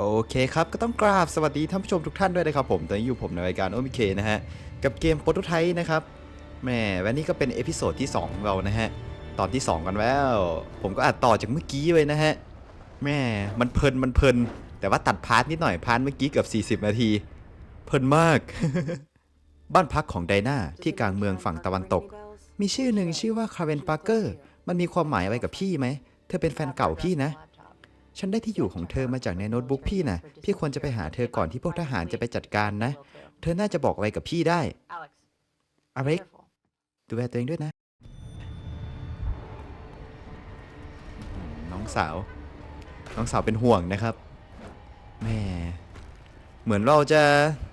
โอเคครับ ก็ต้องกราบสวัสดีท่านผู้ชมทุกท่านด้วยนะครับผม ตอนนี้อยู่ผมในรายการโอมิเคนะฮะ กับเกมโปรโตไทป์นะครับแหมวันนี้ก็เป็นเอพิโซดที่ 2 ของเรานะฮะ ตอนที่ 2 กันแล้ว ผมก็อัดต่อจากเมื่อกี้เลยนะฮะแหม่มันเพลินมันเพลิน แต่ว่าตัดพาร์ทนิดหน่อยพาร์ทเมื่อกี้เกือบ40 นาที เพลินมาก บ้านพักของไดนาที่กลางเมืองฝั่งตะวันตก มีชื่อหนึ่งชื่อว่าคาเวนปาร์เกอร์ มันมีความหมายอะไรกับพี่ไหม เธอเป็นแฟนเก่าพี่นะ ฉันได้ที่อยู่ของเธอมาจากในโน้ตบุ๊กพี่นะพี่ควรจะไปหาเธอก่อนที่พวกทหารจะไปจัดการนะ เธอน่าจะบอกอะไรกับพี่ได้ Alex, อเล็ก careful. ดูแลตัวเองด้วยนะ น้องสาว น้องสาวเป็นห่วงนะครับแม่เหมือนเราจะ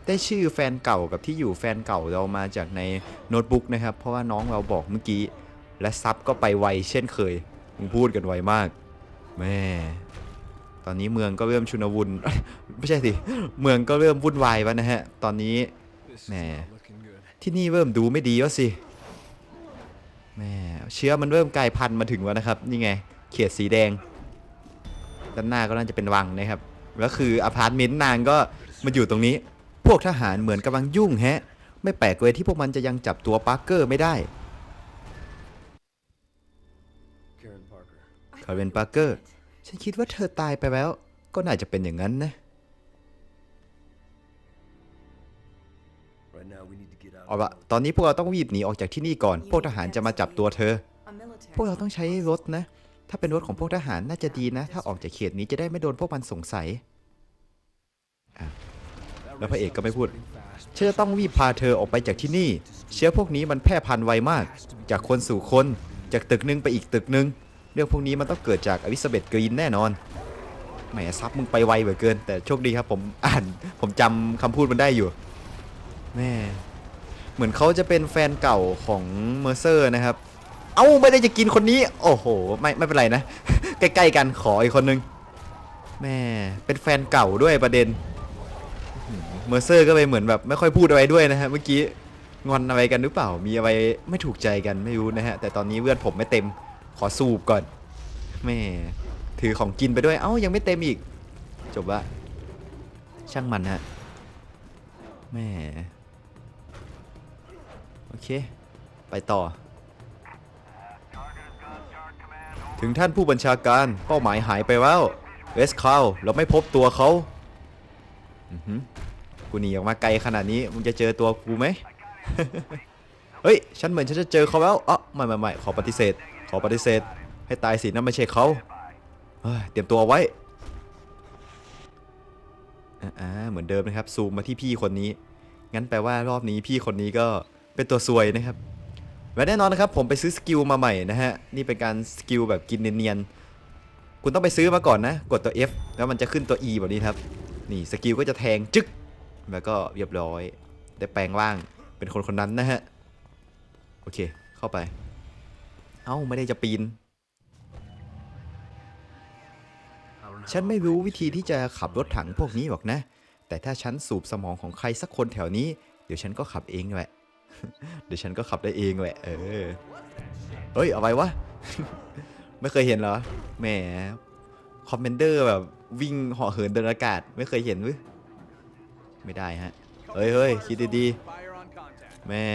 ได้ชื่อแฟนเก่ากับที่อยู่แฟนเก่าเรามาจากในโน้ตบุ๊กนะครับ เพราะว่าน้องเราบอกเมื่อกี้ และซับก็ไปไวเช่นเคยมึงพูดกันไวมาก แม่ ตอนนี้เมืองก็เริ่มชุนวุนไม่ใช่สิ เมืองก็เริ่มวุ่นวายแล้วนะฮะ ตอนนี้แหมที่นี่เริ่มดูไม่ดีแล้วสิแม่เชื้อมันเริ่มกลายพันธุ์มาถึงแล้วนะครับ นี่ไง เขียดสีแดง ด้านหน้าก็น่าจะเป็นวังนะครับ แล้วคืออพาร์ตเมนต์นางก็มาอยู่ตรงนี้ พวกทหารเหมือนกำลังยุ่งแฮะ ไม่แปลกเลยที่พวกมันจะยังจับตัวปาร์เกอร์ไม่ได้ Karen Parker. คาร์เวนปาร์เกอร์ ฉันคิดว่าเธอตายไปแล้ว ก็น่าจะเป็นอย่างนั้นนะ Right now, we need to get out. เอาละตอนนี้พวกเราต้องรีบหนีออกจากที่นี่ก่อน พวกทหารจะมาจับตัวเธอ A military พวกเราต้องใช้รถนะ ถ้าเป็นรถของพวกทหารน่าจะดีนะ ถ้าออกจากเขตนี้จะได้ไม่โดนพวกมันสงสัย แล้วพระเอกก็ไม่พูดฉันจะต้องรีบพาเธอออกไปจากที่นี่ เชื้อพวกนี้มันแพร่พันธุ์ไวมาก จากคนสู่คน จากตึกหนึงไปอีกตึกหนึง เรื่องพวกนี้มันต้องเกิดจากอลิซาเบธกรีนแน่นอนแหมซับมึงไปไวเหลือเกิน แต่โชคดีครับผมอ่านผมจำคำพูดมันได้อยู่แม่เหมือนเขาจะเป็นแฟนเก่าของเมอร์เซอร์นะครับ เอ้าไม่ได้จะกินคนนี้ โอ้โห ไม่ไม่เป็นไรนะ ใกล้ๆกันขออีกคนนึงแม่เป็นแฟนเก่าด้วยประเด็นเมอร์เซอร์ก็ไปเหมือนแบบไม่ค่อยพูดอะไรด้วยนะฮะเมื่อกี้งอนอะไรกันหรือเปล่ามีอะไรไม่ถูกใจกันไม่รู้นะฮะแต่ตอนนี้เลือดผมไม่เต็ม ขอสูบก่อนแม่ถือของกินไปด้วยเอ้ายังไม่เต็มอีก จบละช่างมันฮะแม่โอเค ไปต่อ ถึงท่านผู้บัญชาการเป้าหมายหายไปแล้วเวสคาวเราไม่พบตัวเขาอือหือกูหนีออกมาไกลขนาดนี้มึงจะเจอตัวกูไหม เฮ้ย ฉันเหมือนฉันจะเจอเขาแล้วอ๋อไม่ไม่ไม่ขอปฏิเสธ ขอปฏิเสธ ให้ตายสินั่นไม่ใช่เขาเตรียมตัวไว้อ่าเหมือนเดิมนะครับซูมมาที่พี่คนนี้ งั้นแปลว่ารอบนี้พี่คนนี้ก็เป็นตัวซวยนะครับและแน่นอนนะครับผมไปซื้อสกิลมาใหม่นะฮะนี่เป็นการสกิลแบบกินเนียนๆคุณต้องไปซื้อมาก่อนนะ กดตัว F แล้วมันจะขึ้นตัว E แบบนี้ครับ นี่สกิลก็จะแทงจึ๊กแล้วก็เรียบร้อย ได้แปลงร่างเป็นคนคนนั้นนะฮะ โอเค เข้าไป เอ้าไม่ได้จะปีน ฉันไม่รู้วิธีที่จะขับรถถังพวกนี้หรอกนะ แต่ถ้าฉันสูบสมองของใครสักคนแถวนี้ เดี๋ยวฉันก็ขับเองแหละ เดี๋ยวฉันก็ขับได้เองแหละ เออ เฮ้ย เอาไว้วะ ไม่เคยเห็นเหรอ แหม คอมเมนเดอร์แบบวิ่งเหาะเหินเดินอากาศ ไม่เคยเห็นเว้ยไม่ได้ฮะ เฮ้ยเฮ้ยคิดดีๆ แม่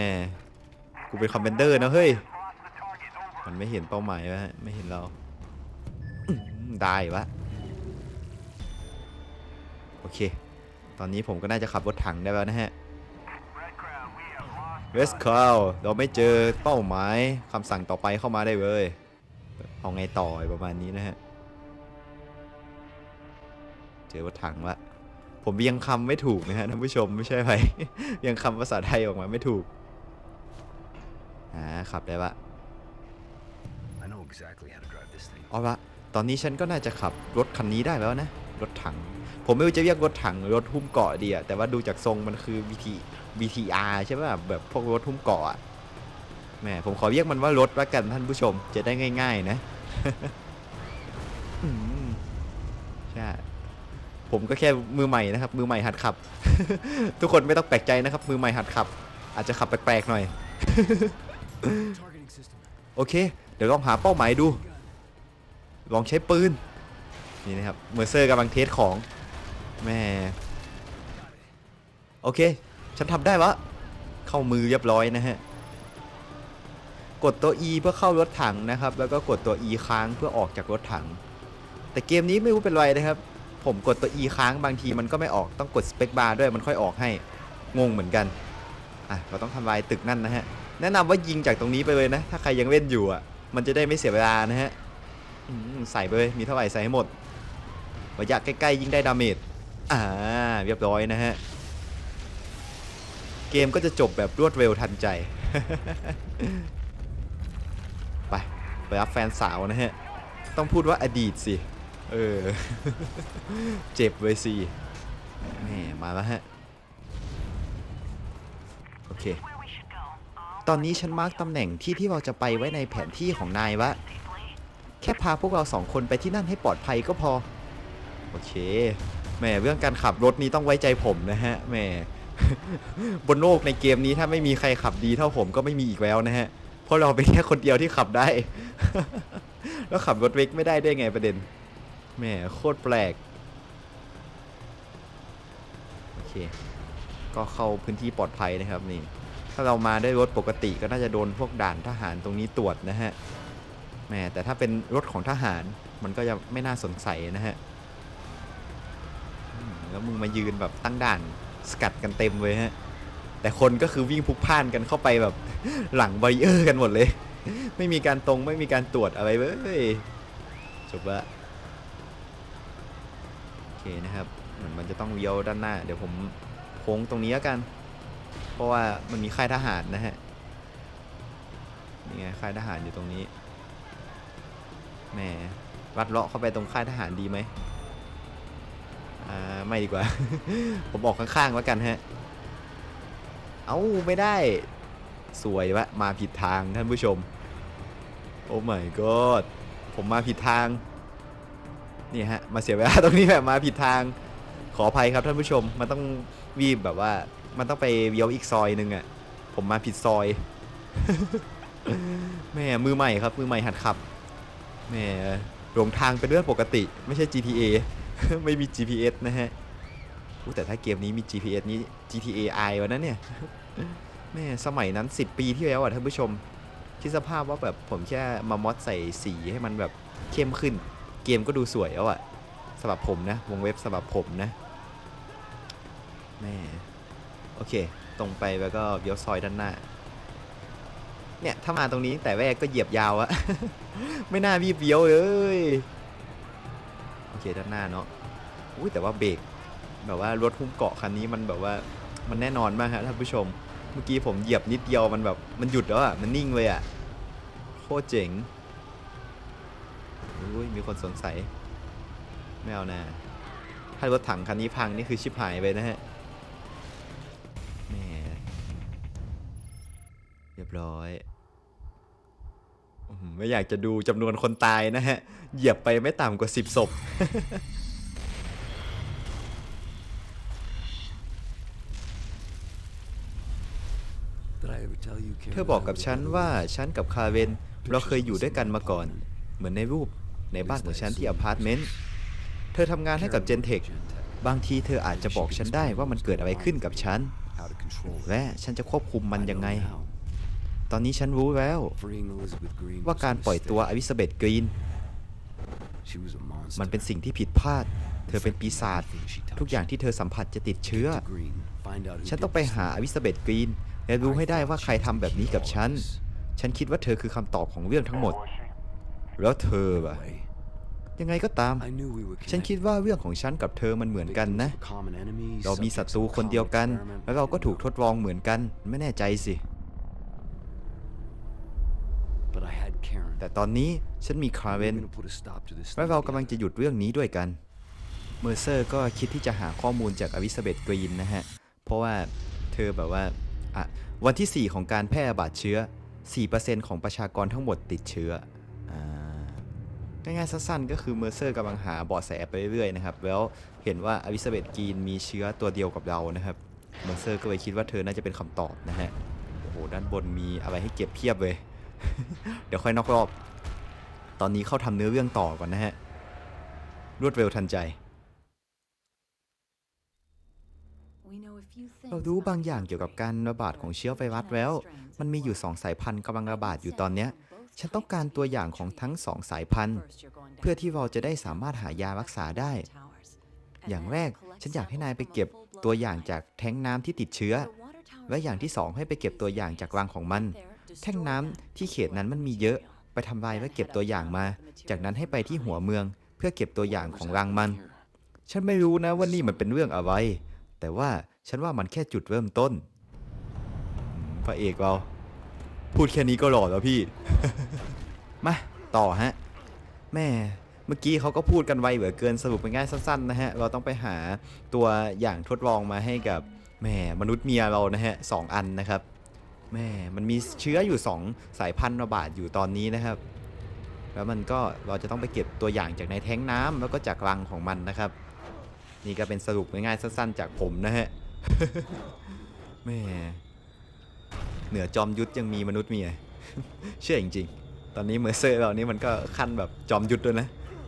กูเป็นคอมเมนเดอร์นะเฮ้ย มันไม่เห็นเป้าหมายวะไม่เห็นเราได้วะโอเค ตอนนี้ผมก็น่าจะขับรถถังได้แล้วนะฮะเวสคาวเราไม่เจอเป้าหมายคำสั่งต่อไปเข้ามาได้เลยเอาไงต่อประมาณนี้นะฮะ เจอรถถังละผมยังคำไม่ถูกนะฮะท่านผู้ชมไม่ใช่ไหมยังคำภาษาไทยออกมาไม่ถูกอ่าขับได้ปะ เอาละตอนนี้ฉันก็น่าจะขับรถคันนี้ได้แล้วนะ รถถัง ผมไม่รู้จะเรียกรถถังหรือรถหุ้มเกาะดีอะแต่ว่าดูจากทรงมันคือ VT VTR ใช่ป่ะแบบพวกรถหุ้มเกาะอะแหมผมขอเรียกมันว่ารถละกันท่านผู้ชมจะได้ง่าย ๆ นะอืมใช่ผมก็แค่มือใหม่นะครับ มือใหม่หัดขับ ทุกคนไม่ต้องแปลกใจนะครับ มือใหม่หัดขับ อาจจะขับแปลกๆหน่อย Targeting system. โอเค เดี๋ยวลองหาเป้าหมายดู ลองใช้ปืน นี่นะครับ เมอร์เซอร์กำลังเทสของ แม่โอเค ฉันทำได้วะ เข้ามือเรียบร้อยนะฮะ กดตัว E เพื่อเข้ารถถังนะครับ แล้วก็กดตัว E ค้างเพื่อออกจากรถถัง แต่เกมนี้ไม่รู้เป็นไรนะครับ ผมกดตัว E ค้างบางทีมันก็ไม่ออก ต้องกดสเปคบาร์ด้วยมันค่อยออกให้ งงเหมือนกัน อะ เราต้องทำลายตึกนั่นนะฮะ แนะนำว่ายิงจากตรงนี้ไปเลยนะ ถ้าใครยังเล่นอยู่อะ มันจะได้ไม่เสียเวลานะฮะ ใส่ไปเลยมีเท่าไหร่ใส่ให้หมดระยะใกล้ๆยิ่งได้ดาเมจอ่าเรียบร้อยนะฮะ เกมก็จะจบแบบรวดเร็วทันใจ ไป ไปรับแฟนสาวนะฮะ ต้องพูดว่าอดีตสิ เออ เจ็บเวยสิแหมมาแล้วฮะ โอเค ตอนนี้ฉันมาร์กตำแหน่งที่ที่เราจะไปไว้ในแผนที่ของนายวะ แค่พาพวกเราสองคนไปที่นั่นให้ปลอดภัยก็พอ โอเคแหมเรื่องการขับรถนี้ต้องไว้ใจผมนะฮะแหมบนโลกในเกมนี้ถ้าไม่มีใครขับดีเท่าผมก็ไม่มีอีกแล้วนะฮะ เพราะเราเป็นแค่คนเดียวที่ขับได้ แล้วขับรถเวกไม่ได้ได้ไงประเด็นแหมโคตรแปลก โอเค ก็เข้าพื้นที่ปลอดภัยนะครับนี่ ถ้าเรามาได้รถปกติก็น่าจะโดนพวกด่านทหารตรงนี้ตรวจนะฮะ แหมแต่ถ้าเป็นรถของทหารมันก็จะไม่น่าสงสัยนะฮะแล้วมึงมายืนแบบตั้งด่านสกัดกันเต็มเลยฮะ แต่คนก็คือวิ่งพลุกพล่านกันเข้าไปแบบหลังบเออร์กันหมดเลย ไม่มีการตรงไม่มีการตรวจอะไรเลยจบละโอเคนะครับเหมือนมันจะต้องเลี้ยวด้านหน้า เดี๋ยวผมโค้งตรงนี้แล้วกัน เพราะว่ามันมีค่ายทหารนะฮะนี่ไงค่ายทหารอยู่ตรงนี้ แหมวัดเลาะเข้าไปตรงค่ายทหารดีไหมอ่าไม่ดีกว่า ผมออกข้างๆแล้วกันฮะ เอาไม่ได้ สวยวะมาผิดทางท่านผู้ชม โอ้ my god ผมมาผิดทาง นี่ฮะ มาเสียเวลาตรงนี้แบบมาผิดทาง ขออภัยครับท่านผู้ชม มันต้องวีบแบบว่า มันต้องไปเลี้ยวอีกซอยหนึ่งอะ่ะ ผมมาผิดซอย แม่มือใหม่ครับ มือใหม่หัดขับ แม่หลงทางเป็นเรื่องปกติไม่ใช่ GTA ไม่มี GPS นะฮะอู้แต่ถ้าเกมนี้มี GPS นี้ GTA I วะนะเนี่ยแม่สมัยนั้น 10 ปีที่แล้วอะท่านผู้ชม คิดสภาพว่าแบบผมแค่มามอดใส่สีให้มันแบบเข้มขึ้น เกมก็ดูสวยแล้วอะสำหรับผมนะ วงเว็บสำหรับผมนะแม่โอเค ตรงไปแล้วก็เลี้ยวซอยด้านหน้า เนี่ยถ้ามาตรงนี้แต่แรกก็เหยียบยาวอะ ไม่น่ารีบเลี้ยวเลย โอเคด้านหน้าเนาะอุ้ยแต่ว่าเบรกแบบว่ารถหุ้มเกาะคันนี้มันแบบว่ามันแน่นอนมากฮะท่านผู้ชม เมื่อกี้ผมเหยียบนิดเดียวมันแบบมันหยุดแล้วอะมันนิ่งเลยอะโคตรเจ๋งอุ้ยมีคนสงสัยไม่เอานะถ้ารถถังคันนี้พังนี่คือชิบหายไปนะฮะแหมเรียบร้อย ไม่อยากจะดูจำนวนคนตายนะฮะ เหยียบไปไม่ต่ำกว่า 10ศพเธอบอกกับฉันว่าฉันกับคาเวนเราเคยอยู่ด้วยกันมาก่อน เหมือนในรูปในบ้านของฉันที่อพาร์ตเมนต์ เธอทำงานให้กับเจนเทคบางทีเธออาจจะบอกฉันได้ว่ามันเกิดอะไรขึ้นกับฉัน และฉันจะควบคุมมันยังไง ตอนนี้ฉันรู้แล้ว ว่าการปล่อยตัวอลิซาเบธกรีน มันเป็นสิ่งที่ผิดพลาด เธอเป็นปีศาจทุกอย่างที่เธอสัมผัสจะติดเชื้อ ฉันต้องไปหาอลิซาเบธกรีน และรู้ให้ได้ว่าใครทำแบบนี้กับฉัน ฉันคิดว่าเธอคือคำตอบของเรื่องทั้งหมด แล้วเธอล่ะยังไงก็ตาม ฉันคิดว่าเรื่องของฉันกับเธอมันเหมือนกันนะ เรามีศัตรูคนเดียวกัน แล้วเราก็ถูกทดลองเหมือนกัน ไม่แน่ใจสิ แต่ตอนนี้ฉันมีคาเวนและเรากำลังจะหยุดเรื่องนี้ด้วยกัน เมอร์เซอร์ก็คิดที่จะหาข้อมูลจากอลิซาเบธกรีนนะฮะ เพราะว่าเธอแบบว่าอะวันที่ 4 ของการแพร่ระบาดเชื้อ 4%ของประชากรทั้งหมดติดเชื้ออ่าง่ายๆสั้นๆก็คือเมอร์เซอร์กำลังหาเบาะแสไปเรื่อยๆนะครับ แล้วเห็นว่าอลิซาเบธกรีนมีเชื้อตัวเดียวกับเรานะครับ เมอร์เซอร์ก็เลยคิดว่าเธอน่าจะเป็นคำตอบนะฮะ โอ้โห ด้านบนมีอะไรให้เก็บเพียบเลย เดี๋ยวค่อยนอกรอบ ตอนนี้เข้าทำเนื้อเรื่องต่อก่อนนะฮะ รวดเร็วทันใจ เรารู้บางอย่างเกี่ยวกับการระบาดของเชื้อไวรัสแล้ว มันมีอยู่สองสายพันธุ์กำลังระบาดอยู่ตอนเนี้ย ฉันต้องการตัวอย่างของทั้งสองสายพันธุ์ เพื่อที่เราจะได้สามารถหายารักษาได้ อย่างแรกฉันอยากให้นายไปเก็บตัวอย่างจากแท้งน้ำที่ติดเชื้อ และอย่างที่สองให้ไปเก็บตัวอย่างจากรังของมัน แท่งน้ำที่เขตนั้นมันมีเยอะ ไปทำลายและเก็บตัวอย่างมา จากนั้นให้ไปที่หัวเมือง เพื่อเก็บตัวอย่างของรังมัน ฉันไม่รู้นะว่านี่มันเป็นเรื่องอะไร แต่ว่าฉันว่ามันแค่จุดเริ่มต้น พระเอกเรา พูดแค่นี้ก็หล่อแล้วพี่ มาต่อฮะ แม่เมื่อกี้เขาก็พูดกันไวเหลือเกินสรุปเป็นง่ายสั้นๆนะฮะ เราต้องไปหาตัวอย่างทดลองมาให้กับแม่มนุษย์เมียเรานะฮะสองอันนะครับ แม่มันมีเชื้ออยู่ 2 สายพันธุ์ระบาดอยู่ตอนนี้นะครับ แล้วมันก็เราจะต้องไปเก็บตัวอย่างจากในแท้งน้ำแล้วก็จากรังของมันนะครับ นี่ก็เป็นสรุปง่ายๆสั้น ๆ จากผมนะฮะแม่เหนือจอมยุทธยังมีมนุษย์เมียเชื่อจริงๆ ตอนนี้เมอร์เซอร์เรานี่มันก็ขั้นแบบจอมยุทธด้วยนะ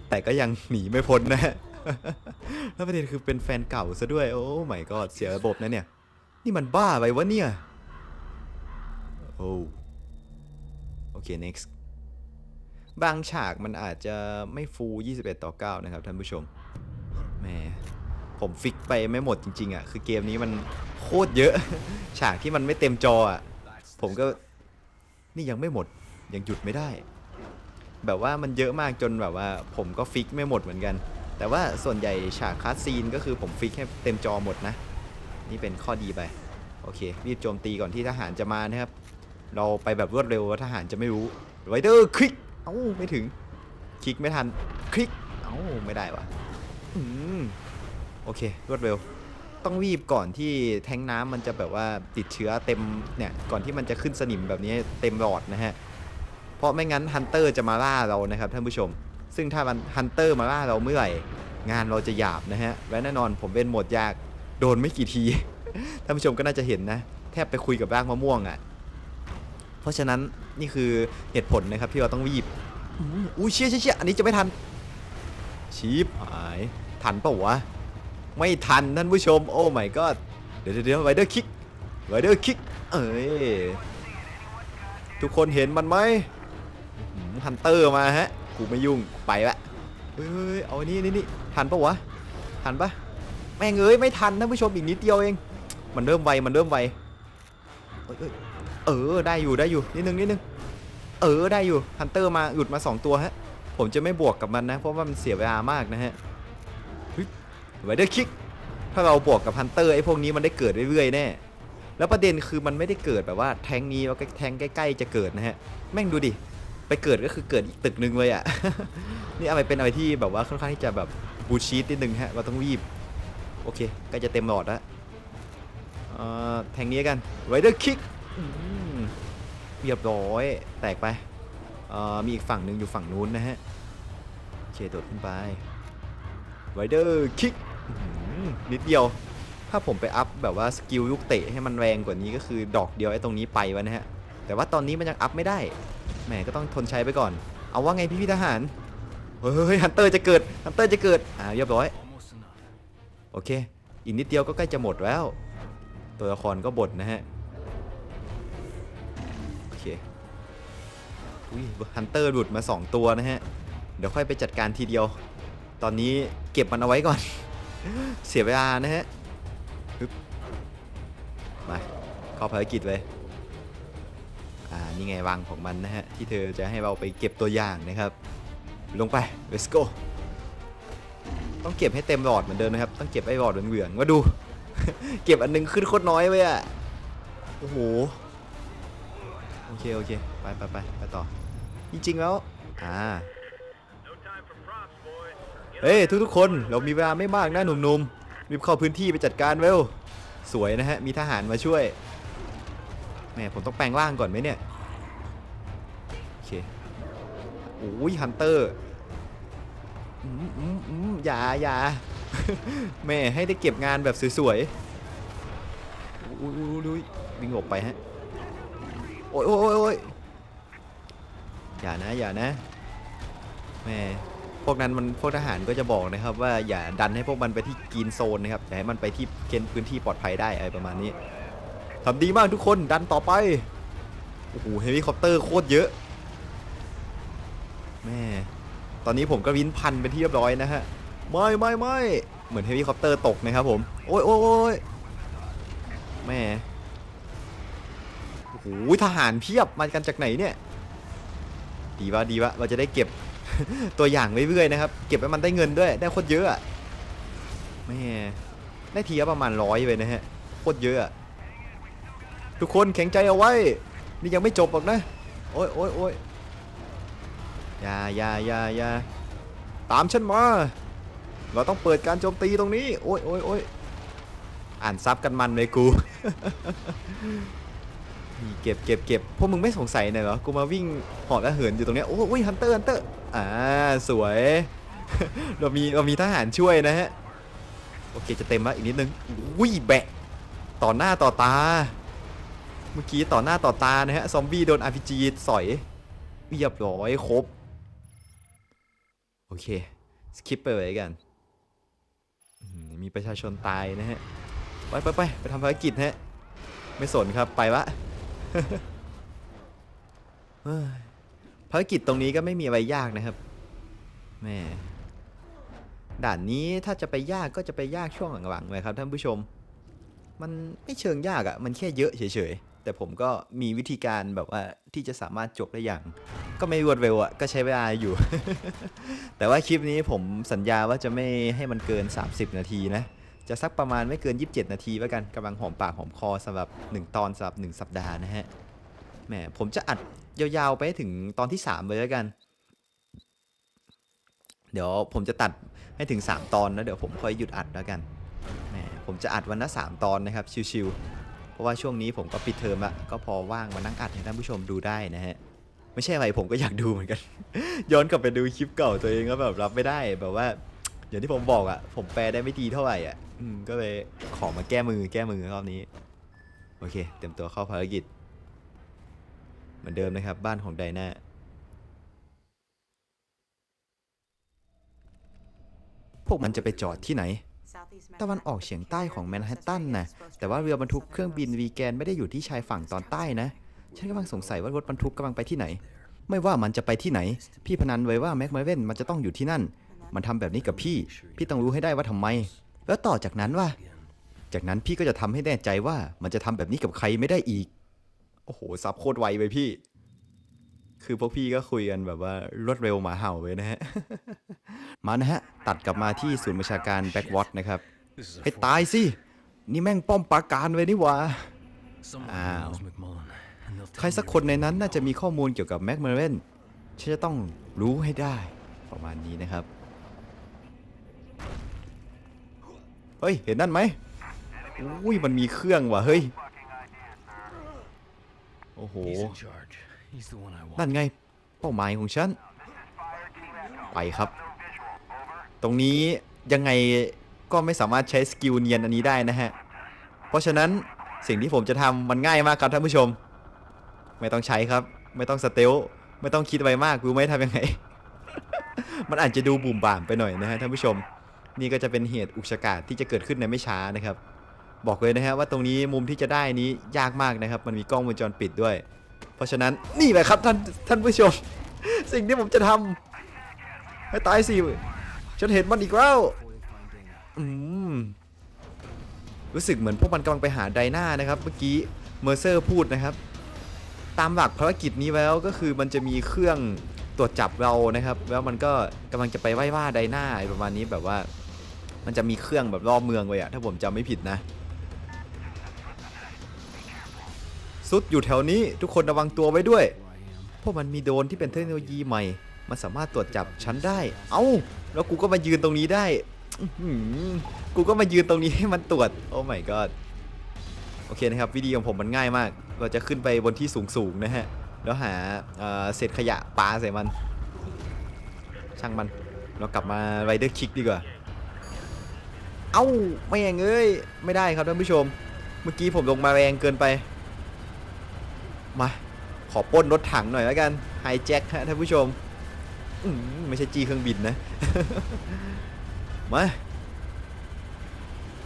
แต่ก็ยังหนีไม่พ้นนะฮะแล้วประเด็นคือเป็นแฟนเก่าซะด้วย โอ้ไม่ก็เสียระบบนะเนี่ย นี่มันบ้าไปวะเนี่ย โอ้โอเค next บางฉากมันอาจจะไม่ฟู 21 ต่อ 9 นะครับท่านผู้ชมแหมผมฟิกไปไม่หมดจริงๆอะ คือเกมนี้มันโคตรเยอะ ฉากที่มันไม่เต็มจออะ ผมก็นี่ยังไม่หมด ยังหยุดไม่ได้ แบบว่ามันเยอะมากจนแบบว่า ผมก็ฟิกไม่หมดเหมือนกัน แต่ว่าส่วนใหญ่ฉากคัสซีนก็คือผมฟิกให้เต็มจอหมดนะ นี่เป็นข้อดีไป โอเค รีบโจมตีก่อนที่ทหารจะมานะครับ เราไปแบบรวดเร็วทหารจะไม่รู้ไรเดอร์คลิกเอ้าไม่ถึง คลิกไม่ทันคลิกเอ้าไม่ได้วะอืมโอเค รวดเร็ว ต้องรีบก่อนที่แทงน้ำมันจะแบบว่าติดเชื้อเต็มเนี่ยก่อนที่มันจะขึ้นสนิมแบบนี้เต็มหลอดนะฮะเพราะไม่งั้นฮันเตอร์จะมาล่าเรานะครับท่านผู้ชม ซึ่งถ้ามันฮันเตอร์มาล่าเราเมื่อไหร่งานเราจะหยาบนะฮะและแน่นอนผมเป็นโหมดยากโดนไม่กี่ทีท่านผู้ชมก็น่าจะเห็นนะ แทบไปคุยกับรากมะม่วงอะ่ะ เพราะฉะนั้นนี่คือเหตุผลนะครับที่เราต้องรีบอืมอุ้ยเชี่ยเชี่ยเชี่ยอันนี้จะไม่ทันชีพหายทันเปล่าวะไม่ทันท่านผู้ชมโอ้ my god เดี๋ยวเดี๋ยวเดี๋ยวไวเดอร์คิกไวเดอร์คิกเอ้ยทุกคนเห็นมันไหมฮันเตอร์มาฮะกูไม่ยุ่งไปละเฮ้ยเฮ้ยเอาอันนี้นี่นี่ทันปะวะทันปะแม่งเอ้ยไม่ทันท่านผู้ชมอีกนิดเดียวเอง มันเริ่มไวมันเริ่มไว เออได้อยู่ได้อยู่นิดนึงนิดนึงเออได้อยู่ฮันเตอร์มาหลุดมา 2 ตัวฮะผมจะไม่บวกกับมันนะ เพราะว่ามันเสียเวลามากนะฮะไวเดอร์คิกถ้าเราบวกกับฮันเตอร์ไอ้พวกนี้มันได้เกิดเรื่อยๆแน่แล้วประเด็นคือมันไม่ได้เกิดแบบว่าแทงนี้แล้วก็แทงใกล้ๆจะเกิดนะฮะแม่งดูดิไปเกิดก็คือเกิดอีกตึกหนึ่งเลยอะ่ะนี่อะไรเป็นอะไรที่แบบว่าค่อนข้างที่จะแบบบูชีตนิดนึงฮะเราต้องรีบโอเคใกล้จะเต็มหลอดแล้วเออแทงนี้กันไรเดอร์คิก เรียบร้อยแตกไปเอ่อมีอีกฝั่งหนึ่งอยู่ฝั่งนู้นนะฮะโอเคโดดขึ้นไปไรเดอร์คิกนิดเดียว ถ้าผมไปอัพแบบว่าสกิลลูกเตะให้มันแรงกว่านี้ก็คือดอกเดียวไอ้ตรงนี้ไปวะนะฮะ แต่ว่าตอนนี้มันยังอัพไม่ได้ แหมก็ต้องทนใช้ไปก่อน เอาว่าไงพี่พี่ทหาร เฮ้ยฮันเตอร์จะเกิดฮันเตอร์จะเกิด อ่าเรียบร้อย โอเค อีกนิดเดียวก็ใกล้จะหมดแล้ว ตัวละครก็บดนะฮะ อุ้ยฮันเตอร์หลุดมา 2 ตัวนะฮะ เดี๋ยวค่อยไปจัดการทีเดียว ตอนนี้เก็บมันเอาไว้ก่อน เสียเวลานะฮะมาเข้าภารกิจเลย อ่า นี่ไงวังของมันนะฮะ ที่เธอจะให้เราไปเก็บตัวอย่างนะครับ ลงไป let's go ต้องเก็บให้เต็มหลอดเหมือนเดิมนะครับ ต้องเก็บไอ้หลอดเหลืองๆมาดู เก็บอันนึงขึ้นโคตรน้อยเลยอะโอ้โห โอเค โอเค ไปไปไปไปต่อ จริงๆแล้ว อ่า เฮ้ยทุกๆคนเรามีเวลาไม่มากนะหนุ่มๆ รีบเข้าพื้นที่ไปจัดการเร็วสวยนะฮะ มีทหารมาช่วยแหมผมต้องแปลงร่างก่อนไหมเนี่ย โอเคโอ้ยฮันเตอร์อืมอืมอืมอย่าอย่าแม่ให้ได้เก็บงานแบบสวยๆอุ้ยอุ้ยอุ้ยวิ่งหลบไปฮะ โอ้ยโอ้ยโอ้ยโอย่านะอย่านะแม่พวกนั้นมันพวกทหารก็จะบอกนะครับว่าอย่าดันให้พวกมันไปที่กรีนโซนนะครับอย่าให้มันไปที่เกณฑ์พื้นที่ปลอดภัยได้อะไรประมาณนี้ทำดีมากทุกคนดันต่อไปโอ้โหเฮลิคอปเตอร์โคตรเยอะแม่ตอนนี้ผมก็วินพันไปนที่เรียบร้อยนะฮะไม่ไม่ไม่เหมือนเฮลิคอปเตอร์ตกนะครับผมโอ้ยโอ้ยโอ้ยแม่โอ้โหทหารเพียบมากันจากไหนเนี่ย ดีวะดีวะเราจะได้เก็บ ตัวอย่างเรื่อยๆนะครับ เก็บให้มันได้เงินด้วย ได้โคตรเยอะแม่ได้ทีละประมาณร้อยไปนะฮะโคตรเยอะอะทุกคนแข็งใจเอาไว้ นี่ยังไม่จบหรอกนะ โอ้ยโอ้ยโอ้ยอย่าอย่าอย่าอย่าตามฉันมา เราต้องเปิดการโจมตีตรงนี้ โอ้ยโอ้ยโอ้ยอ่านซับกันมันเลยกู นี่เก็บเก็บเก็บพวกมึงไม่สงสัยหน่อยเหรอ กูมาวิ่งหอดและเหินอยู่ตรงเนี้ย โอ้ยฮันเตอร์ฮันเตอร์ อ่า สวย เรามีเรามีทหารช่วยนะฮะ โอเคจะเต็มแล้วอีกนิดนึงอุ้ยแบะ ต่อหน้าต่อตา เมื่อกี้ต่อหน้าต่อตานะฮะ ซอมบี้โดน RPG สอย เรียบร้อยครบ โอเค สคิปไปเลยกัน มีประชาชนตายนะฮะ ไปไปไปไปทำภารกิจฮะ ไม่สนครับ ไปวะ ภารกิจตรงนี้ก็ไม่มีอะไรยากนะครับแม่ด่านนี้ถ้าจะไปยากก็จะไปยากช่วงหลังๆเลยครับท่านผู้ชม มันไม่เชิงยากอะ่ะ มันแค่เยอะเฉยๆ แต่ผมก็มีวิธีการแบบว่าที่จะสามารถจบได้อย่าง ก็ไม่รวดเร็วอะ่ะ ก็ใช้เวลาอยู่ แต่ว่าคลิปนี้ผมสัญญาว่าจะไม่ให้มันเกิน 30 นาทีนะ จะสักประมาณไม่เกิน 27 นาทีแล้วกันกำลังหอมปากหอมคอสำหรับ 1 ตอนสำหรับ 1 สัปดาห์นะฮะแหมผมจะอัดยาวๆไปให้ถึงตอนที่ 3 เลยแล้วกัน เดี๋ยวผมจะตัดให้ถึง 3 ตอนแล้วเดี๋ยวผมค่อยหยุดอัดแล้วกันแหมผมจะอัดวันละ3ตอนนะครับชิวๆเพราะว่าช่วงนี้ผมก็ปิดเทอมละก็พอว่างมานั่งอัดให้ท่านผู้ชมดูได้นะฮะไม่ใช่อะไรผมก็อยากดูเหมือนกัน ย้อนกลับไปดูคลิปเก่าตัวเองก็แบบรับไม่ได้แบบว่า อย่างที่ผมบอกอะ่ะผมแปลได้ไม่ดีเท่าไหร่อะ อืมก็เลยขอมาแก้มือแก้มือรอบนี้ โอเค เต็มตัวเข้าภารกิจ เหมือนเดิมนะครับ บ้านของไดนาพวกมันจะไปจอดที่ไหน ตะวันออกเฉียงใต้ของแมนฮัตตันนะแต่ว่าเรือบรรทุกเครื่องบินวีแกนไม่ได้อยู่ที่ชายฝั่งตอนใต้นะ ฉันกำลังสงสัยว่ารถบรรทุกกำลังไปที่ไหน ไม่ว่ามันจะไปที่ไหน พี่พนันไว้ว่าแม็กมาเว่นมันจะต้องอยู่ที่นั่น มันทำแบบนี้กับพี่ พี่ต้องรู้ให้ได้ว่าทำไม แล้วต่อจากนั้นว่า จากนั้นพี่ก็จะทำให้แน่ใจว่ามันจะทำแบบนี้กับใครไม่ได้อีก โอ้โหซับโคตรไวไปพี่ คือพวกพี่ก็คุยกันแบบว่ารวดเร็วหมาเห่าเลยนะฮะ มานะฮะ ตัดกลับมาที่ศูนย์ประชาการแบ็กวอตนะครับ This is a ให้ตายสิ นี่แม่งป้อมปราการไว้นี่หว่า Someone Ow. knows McMullen, and they'll ใคร tell สัก me คนในนั้นน่าจะมีข้อมูลเกี่ยวกับแม็กมาเรนฉันจะต้องรู้ให้ได้ประมาณนี้นะครับ เฮ้ย เห็นนั่นไหมอุ้ยมันมีเครื่องว่ะเฮ้ย โอ้โห He's in charge. He's the one I want. นั่นไง เป้าหมายของฉัน ไปครับ ตรงนี้ยังไงก็ไม่สามารถใช้สกิลเนียนอันนี้ได้นะฮะ เพราะฉะนั้นสิ่งที่ผมจะทำมันง่ายมากครับท่านผู้ชม ไม่ต้องใช้ครับ ไม่ต้องสเตลไม่ต้องคิดไว้มากรู้ไหมทำยังไง มันอาจจะดูบุ่มบ่ามไปหน่อยนะฮะท่านผู้ชม นี่ก็จะเป็นเหตุอุกชะกาศที่จะเกิดขึ้นในไม่ช้านะครับ บอกเลยนะฮะว่าตรงนี้มุมที่จะได้นี้ยากมากนะครับ มันมีกล้องวงจรปิดด้วย เพราะฉะนั้นนี่แหละครับท่านท่านผู้ชม สิ่งที่ผมจะทำให้ตายสิฉันเห็นมันอีกแล้วอืมรู้สึกเหมือนพวกมันกำลังไปหาไดนานะครับ เมื่อกี้เมอร์เซอร์พูดนะครับ ตามหลักภารกิจนี้แล้วก็คือมันจะมีเครื่องตรวจจับเรานะครับ แล้วมันก็กำลังจะไปไหว้ว่าไดนาอะไรประมาณนี้แบบว่า มันจะมีเครื่องแบบรอบเมืองเลยอะถ้าผมจำไม่ผิดนะซุดอยู่แถวนี้ทุกคนระวังตัวไว้ด้วย Who I am. พวกมันมีโดรนที่เป็นเทคโนโลยีใหม่ มันสามารถตรวจจับฉันได้ เอ้า แล้วกูก็มายืนตรงนี้ได้กูก็มายืนตรงนี้ให้มันตรวจ โอ้ my god โอเคนะครับ วิธีของผมมันง่ายมาก เราจะขึ้นไปบนที่สูงๆนะฮะ แล้วหาเอ่อเศษขยะปลาใส่มัน ช่างมัน เรากลับมาไรเดอร์คิกดีกว่า เอ้าไม่งเอ้ยไม่ได้ครับท่านผู้ชม เมื่อกี้ผมลงมาแรงเกินไป มาขอป้นรถถังหน่อยแล้วกันไฮแจ็คฮะท่านผู้ชมอืไม่ใช่จีเครื่องบินนะ มา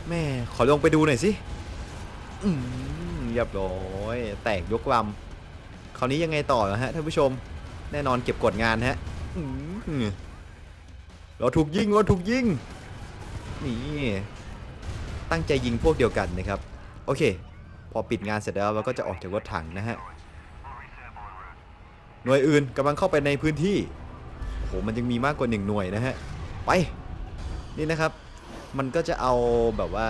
แม่ขอลงไปดูหน่อยสิอืมเรียบร้อยแตกยกลำคราวนี้ยังไงต่อฮะท่านผู้ชม แน่นอนเก็บกดงานฮะอืมเราถูกยิงเราถูกยิง นี่ตั้งใจยิงพวกเดียวกันนะครับ โอเค พอปิดงานเสร็จแล้วเราก็จะออกจากรถถังนะฮะหน่วยอื่นกำลังเข้าไปในพื้นที่โอ้โหมันยังมีมากกว่าหนึ่งหน่วยนะฮะไปนี่นะครับ มันก็จะเอาแบบว่า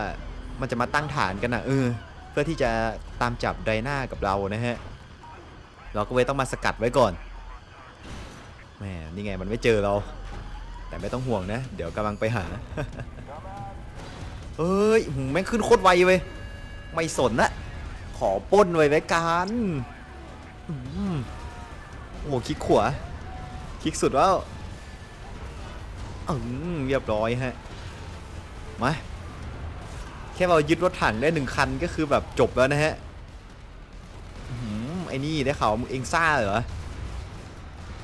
มันจะมาตั้งฐานกันนะเออเพื่อที่จะตามจับไดนากับเรานะฮะเราก็เลยต้องมาสกัดไว้ก่อนแหมนี่ไงมันไม่เจอเรา แต่ไม่ต้องห่วงนะ เดี๋ยวกำลังไปหา เฮ้ยหูแม่งขึ้นโคตรไวเว้ยไม่สนละขอป้นไว้ไว้กันโอ้โหคลิกขวาคลิกสุดแล้วอืมเรียบร้อยฮะมาแค่เรายึดรถถังได้หนึ่งคันก็คือแบบจบแล้วนะฮะหือไอ้นี่ได้ข่าวมึงเองซ่าเหรอ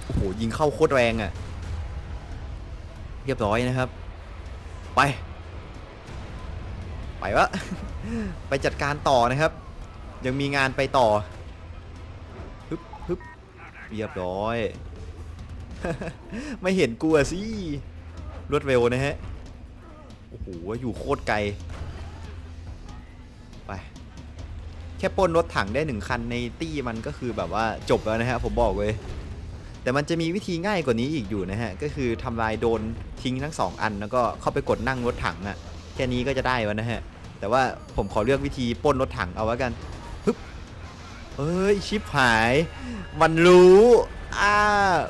โอ้โหยิงเข้าโคตรแรงอะ่ะ เรียบร้อยนะครับ ไป ไปวะ ไปจัดการต่อนะครับ ยังมีงานไปต่อฮึบฮึบเรียบร้อย ไม่เห็นกูอะสิรวดเร็วนะฮะ โอ้โห อยู่โคตรไกล ไป แค่ป้นรถถังได้หนึ่งคันในตี้มันก็คือแบบว่าจบแล้วนะฮะ ผมบอกเลย แต่มันจะมีวิธีง่ายกว่านี้อีกอยู่นะฮะ ก็คือทำลายโดนทิ้งทั้งสองอัน แล้วก็เข้าไปกดนั่งรถถังอะ่ะ แค่นี้ก็จะได้แล้วนะฮะ แต่ว่าผมขอเลือกวิธีป้นรถถังเอาไว้กันฮึบเอ้ยชิปหาย มันรู้อ่า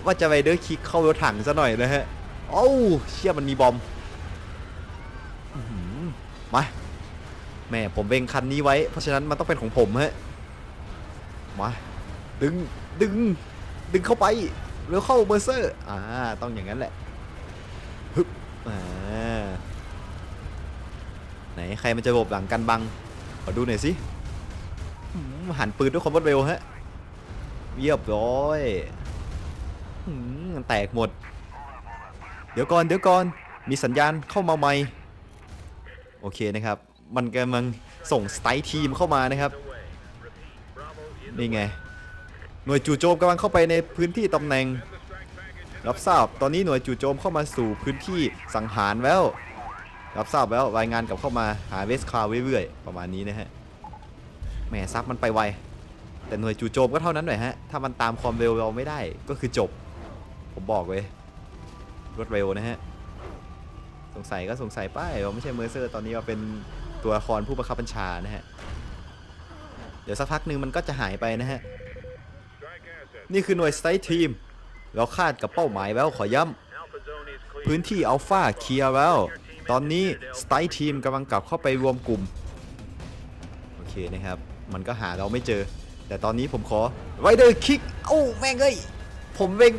ว่าจะไปเดอร์คิกเข้ารถถังซะหน่อยนะฮะโอ้เชี่ยมันมีบอมหือมาแม่ผมเวงคันนี้ไว้ เพราะฉะนั้นมันต้องเป็นของผมฮะมาดึงดึงดึงเข้าไปแล้วเข้าเบอร์เซอร์ อ่า ต้องอย่างนั้นแหละฮึบอ่า ไหนใครมันจะหลบหลังกันบัง ขอดูหน่อยสิหันปืนด้วยความรวดเร็วฮะเรียบร้อยหืมแตกหมด เดี๋ยวก่อนเดี๋ยวก่อน มีสัญญาณเข้ามาใหม่ โอเคนะครับ มันกำลังส่งสไตล์ทีมเข้ามานะครับ นี่ไง หน่วยจู่โจมกำลังเข้าไปในพื้นที่ตำแหน่ง รับทราบ ตอนนี้หน่วยจู่โจมเข้ามาสู่พื้นที่สังหารแล้ว รับทราบแล้วรายงานกลับเข้ามาหาเวสคาร์เรื่อยๆประมาณนี้นะฮะแหมซับมันไปไวแต่หน่วยจู่โจมก็เท่านั้นหน่อยฮะถ้ามันตามความเร็วเราไม่ได้ก็คือจบ ผมบอกเลยรวดเร็วนะฮะสงสัยก็สงสัยไปเราไม่ใช่เมอร์เซอร์ตอนนี้เราเป็นตัวละครผู้บังคับบัญชานะฮะเดี๋ยวสักพักหนึ่งมันก็จะหายไปนะฮะ นี่คือหน่วยสไตทีม เราคาดกับเป้าหมายแล้วขอย้ำพื้นที่อัลฟาเคลียร์แล้ว ตอนนี้สไตทีมกำลังกลับเข้าไปรวมกลุ่ม โอเคนะครับ มันก็หาเราไม่เจอ แต่ตอนนี้ผมขอไรเดอร์คิกโอ้แม่งเอ้ย ผมเวง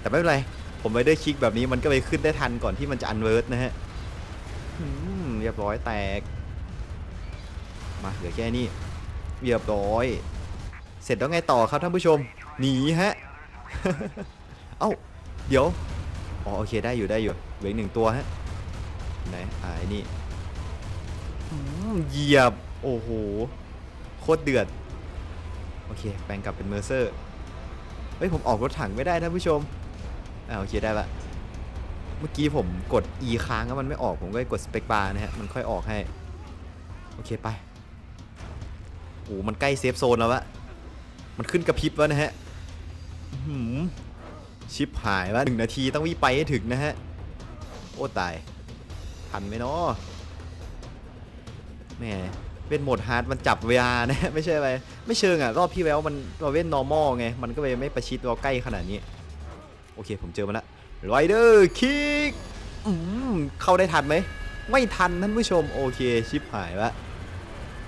แต่ไม่เป็นไร ผมไรเดอร์คิกแบบนี้มันก็ไปขึ้นได้ทันก่อนที่มันจะอันเวิร์สนะฮะเรียบร้อยแตก มาเหลือแค่นี้เรียบร้อย เสร็จแล้วไงต่อครับท่านผู้ชม หนีฮะ เอ้า เดี๋ยว อ๋อโอเคได้อยู่ได้อยู่เหลืออีกหนึ่งตัวฮะไหนอ่าไอ้นี่อืมเหยียบโอ้โหโคตรเดือดโอเคแปลงกลับเป็นเมอร์เซอร์เฮ้ยผมออกรถถังไม่ได้ท่านผู้ชมอ่าโอเคได้ละเมื่อกี้ผมกด E ค้างแล้วมันไม่ออกผมก็เลยกดสเปกบาร์นะฮะมันค่อยออกให้โอเคไปโอ้โหมันใกล้เซฟโซนแล้วอะมันขึ้นกระพริบแล้วนะฮะหือ ชิปหายแล้วหนึ่งนาทีต้องวิ่งไปให้ถึงนะฮะ โอ้ตาย ทันไหมเนาะแหมเป็นโหมดฮาร์ดมันจับเวลานะไม่ใช่อะไรไม่เชิงอะรอบพี่แววมันเราเล่น normal ไง มันก็เลยไม่ประชิดเราใกล้ขนาดนี้ โอเคผมเจอมันละไรเดอร์คิกอืมเข้าได้ทันไหม ไม่ทันท่านผู้ชมโอเคชิปหายละ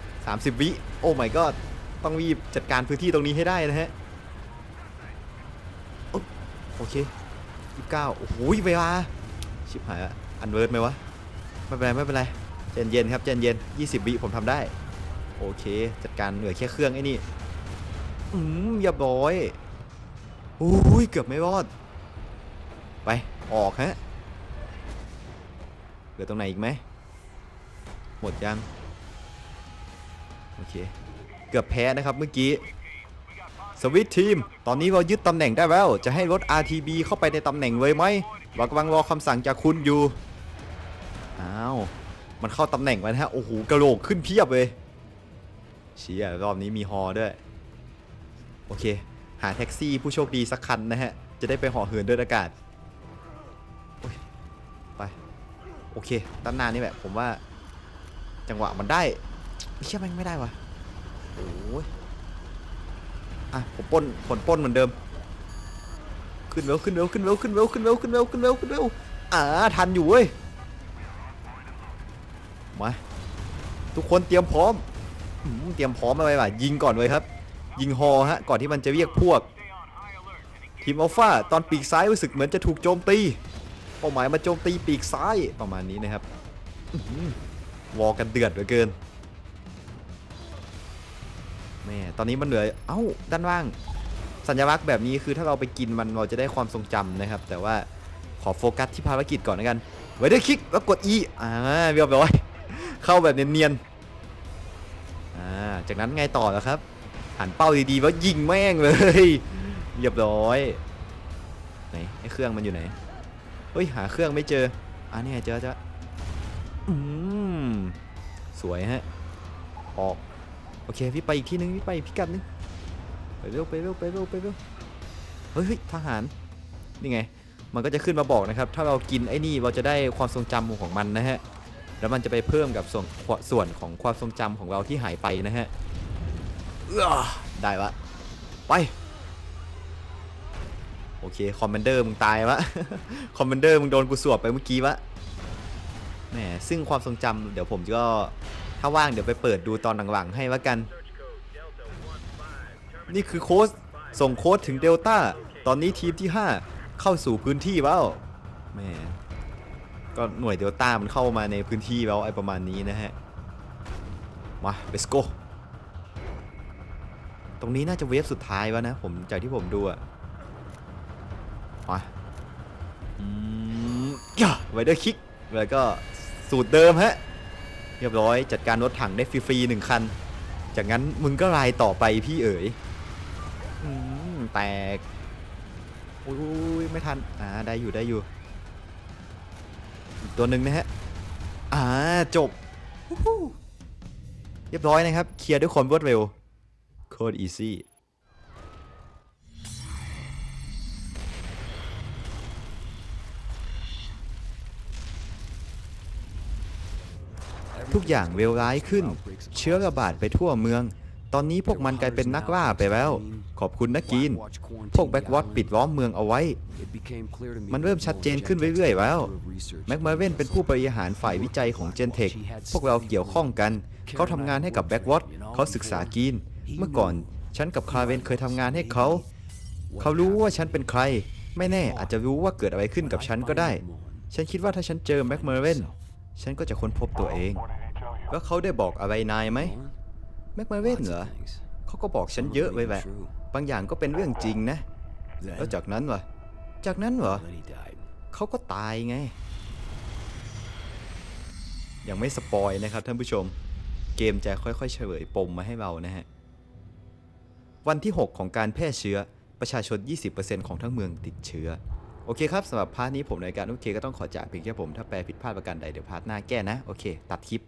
30วิโอ้ my god ต้องรีบจัดการพื้นที่ตรงนี้ให้ได้นะฮะ อเค29โอ้โหเวลาชิบหายละอันเวิร์ดไหมวะ ไม่เป็นไรไม่เป็นไรเจนเย็นครับเจนเย็น20วิผมทำได้ โอเค จัดการเหลือแค่เครื่องไอ้นี่ อืมเรียบอยโอ้ยเกือบไม่รอด ไป ออกฮะเหลือตรงไหนอีกไหม หมดยัง โอเค เกือบแพ้นะครับเมื่อกี้ สวิตทีม ตอนนี้เรายึดตำแหน่งได้แล้ว จะให้รถ RTB เข้าไปในตำแหน่งเลยไหมเรากำลังรอคำสั่งจากคุณอยู่ อ้าว มันเข้าตำแหน่งแล้วนะฮะ โอ้โหกระโหลกขึ้นเพียบเลยเชี่ยรอบนี้มีฮอด้วย โอเค หาแท็กซี่ผู้โชคดีสักคันนะฮะ จะได้ไปห่อเหินด้วยอากาศไป โอเคด้านหน้านี่แหละผมว่า จังหวะมันได้เชื่อแม่งไม่ได้วะโอ้ย อะผมป้นผลป้นเหมือนเดิม ขึ้นเวลขึ้นเวลขึ้นเวลขึ้นเวลขึ้นเวลขึ้นเวลขึ้นเวลขึ้นเวอ่าทันอยู่เว้ยมาทุกคนเตรียมพร้อมเตรียมพร้อมอะไรวะยิงก่อนเลยครับ ยิงฮอฮะก่อนที่มันจะเรียกพวก ทีมอัลฟาตอนปีกซ้ายรู้สึกเหมือนจะถูกโจมตีเป้าหมายมาโจมตีปีกซ้ายประมาณนี้นะครับอื้อหือวอกันเดือดเหลือเกิน ม่ตอนนี้มันเหลือเอ้าด้านล่าง สัญลักษณ์แบบนี้คือถ้าเราไปกินมันเราจะได้ความทรงจำนะครับ แต่ว่าขอโฟกัสที่ภารกิจก่อนนะกันไว้ด้วยคลิกแล้วกด E อ่าเรียบร้อยเข้าแบบเนียนๆอ่าจากนั้นไงต่อแล้วครับหันเป้าดีๆแล้วยิงแม่งเลยเรียบร้อยไหนไอ้เครื่องมันอยู่ไหนเฮ้ยหาเครื่องไม่เจออ่านี่ไงเจอเจออืมสวยฮะออก โอเคพี่ไปอีกที่นึงพี่ไปอีกพิกัดนึงไปเร็วไปเร็วไปเร็วไปเร็วเฮ้ยทหารนี่ไง มันก็จะขึ้นมาบอกนะครับ ถ้าเรากินไอ้นี่เราจะได้ความทรงจำของมันนะฮะแล้วมันจะไปเพิ่มกับส่วนส่วนของความทรงจำของเราที่หายไปนะฮะเออได้ละไปโอเคคอมมานเดอร์มึงตายวะคอมมานเดอร์มึงโดนกูสวบไปเมื่อกี้วะแหมซึ่งความทรงจำเดี๋ยวผมก็ ถ้าว่างเดี๋ยวไปเปิดดูตอนหลังๆให้ละกัน นี่คือโค้ดส่งโค้ดถึงเดลต้า ตอนนี้ทีมที่ 5 เข้าสู่พื้นที่แล้วแหมก็หน่วยเดลต้ามันเข้ามาในพื้นที่แล้วไอประมาณนี้นะฮะ มา let's go ตรงนี้น่าจะเวฟสุดท้ายวะนะ ผมจากที่ผมดูอะมาอืมย่าไวเดอร์คิก แล้วก็สูตรเดิมฮะ เรียบร้อยจัดการรถถังได้ฟรีๆหนึ่งคัน จากนั้นมึงก็รายต่อไปพี่เอ๋ยอืมแตกอุ้ยไม่ทันอ่าได้อยู่ได้อยู่อตัวหนึ่งนะฮะอ่าจบ เรียบร้อยนะครับ เคลียร์ด้วยความรวดเร็วโคตรอีซี่ ทุกอย่างเลวร้ายขึ้น เชื้อระบาดไปทั่วเมือง ตอนนี้พวกมันกลายเป็นนักล่าไปแล้ว ขอบคุณนะกีน พวกแบ็กวอตปิดล้อมเมืองเอาไว้ มันเริ่มชัดเจนขึ้นเรื่อยๆแล้ว แม็กมาเวนเป็นผู้บริหารฝ่ายวิจัยของเจนเทค พวกเราเกี่ยวข้องกัน เขาทำงานให้กับแบ็กวอตเขาศึกษากีน เมื่อก่อนฉันกับคาเวนเคยทำงานให้เขา เขารู้ว่าฉันเป็นใคร ไม่แน่อาจจะรู้ว่าเกิดอะไรขึ้นกับฉันก็ได้ ฉันคิดว่าถ้าฉันเจอแม็กมาเวนฉันก็จะค้นพบตัวเอง แล้วเขาได้บอกอะไรนายไหมแม็กมาเวนเหรอเขาก็บอกฉันเยอะไปแหละบางอย่างก็เป็นเรื่องจริงนะ แล้วจากนั้นวะจากนั้นเหรอเขาก็ตายไง ยังไม่สปอยนะครับท่านผู้ชม เกมจะค่อยๆเฉลยปมมาให้เรานะฮะ วันที่ 6 ของการแพร่เชื้อประชาชน 20%ของทั้งเมืองติดเชื้อ โอเคครับสำหรับพาร์ทนี้ผมในการโอเคก็ต้องขอจากเพียงแค่ผม ถ้าแปลผิดพลาดประการใดเดี๋ยวพาร์ทหน้าแก้นะ โอเค ตัดคลิป